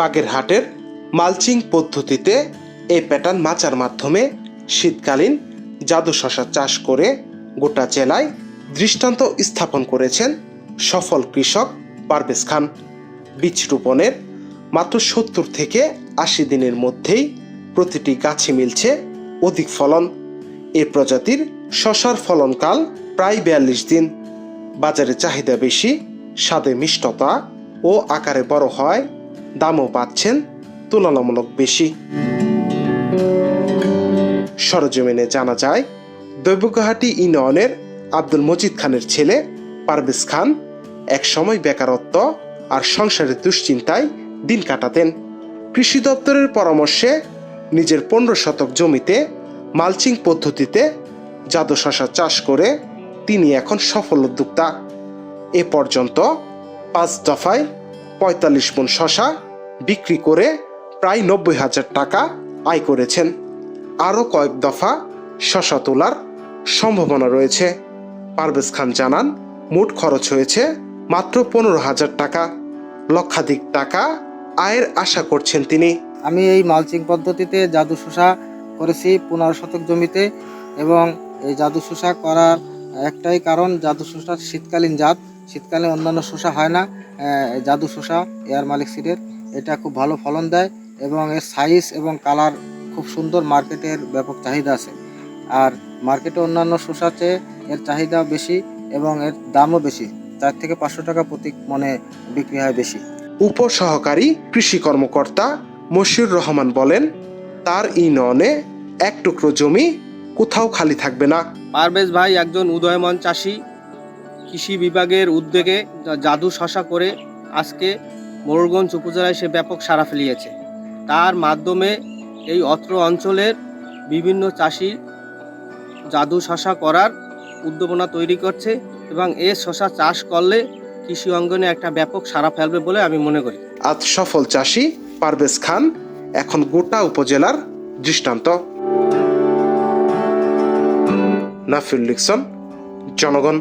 বাগেরহাটের মালচিং পদ্ধতিতে এই প্যাটার্ন মাচার মাধ্যমে শীতকালীন জাদু শশা চাষ করে গোটা জেলায় দৃষ্টান্ত স্থাপন করেছেন সফল কৃষক পারভেজ খান। বীজ রোপণের মাত্র সত্তর থেকে আশি দিনের মধ্যেই প্রতিটি গাছে মিলছে অধিক ফলন। এ প্রজাতির শশার ফলনকাল প্রায় বিয়াল্লিশ দিন। বাজারে চাহিদা বেশি, স্বাদে মিষ্টতা ও আকারে বড় হয় দামও পাচ্ছেন, তুলনামূলক বেশি। সরজমিনে জানা যায় দৈবকাহাটি ইউনিয়নের আব্দুল মজিদ খানের ছেলে পারভেজ খান এক সময় বেকারত্ব আর সংসারের দুশ্চিন্তায় দিন কাটাতেন। কৃষি দপ্তরের পরামর্শে নিজের পনেরো শতক জমিতে মালচিং পদ্ধতিতে জাদু শশা চাষ করে তিনি এখন সফল উদ্যোক্তা। এ পর্যন্ত পাঁচ দফায় পঁয়তাল্লিশ মন শশা বিক্রি করে প্রায় নব্বই হাজার টাকা আয় করেছেন। আরও কয়েক দফা শশা তোলার সম্ভাবনা রয়েছে। পারভেজ খান জানান, মোট খরচ হয়েছে মাত্র পনেরো হাজার টাকা। লক্ষাধিক টাকা আয়ের আশা করছেন তিনি। আমি এই মালচিং পদ্ধতিতে জাদু শোষা করেছি পনেরো শতক জমিতে এবং এই জাদু শোষা করার একটাই কারণ, জাদু শোষা শীতকালীন জাত শীতকালে অন্যান্য শসা হয় না জাদু শসা এয়ার মালিক সিডের। এটা খুব ভালো ফলন দেয় এবং এর সাইজ এবং কালার খুব সুন্দর মার্কেটের ব্যাপক চাহিদা আছে। আর মার্কেটে অন্যান্য শসা চেয়ে এর চাহিদা বেশি এবং এর দামও বেশি। চার থেকে পাঁচশো টাকা প্রতি মনে বিক্রি হয় বেশি। উপসহকারী কৃষি কর্মকর্তা মশিউর রহমান বলেন তার ইউনিয়নে এক টুকরো জমি কোথাও খালি থাকবে না। পারভেজ ভাই একজন উদয়মান চাষি। কৃষি বিভাগের উদ্যোগে জাদু শশা করে আজকে মোরগঞ্জ উপজেলায় সে ব্যাপক সাড়া ফেলিয়েছে। তার মাধ্যমে এই অত্র অঞ্চলের বিভিন্ন চাষি জাদু শশা করার উদ্যোগনা তৈরি করছে এবং এ শশা চাষ করলে কৃষি অঙ্গনে একটা ব্যাপক সাড়া ফেলবে বলে আমি মনে করি। আজ সফল চাষি পারভেজ খান এখন গোটা উপজেলার দৃষ্টান্ত। নাফিউল লিকসন জনগণ।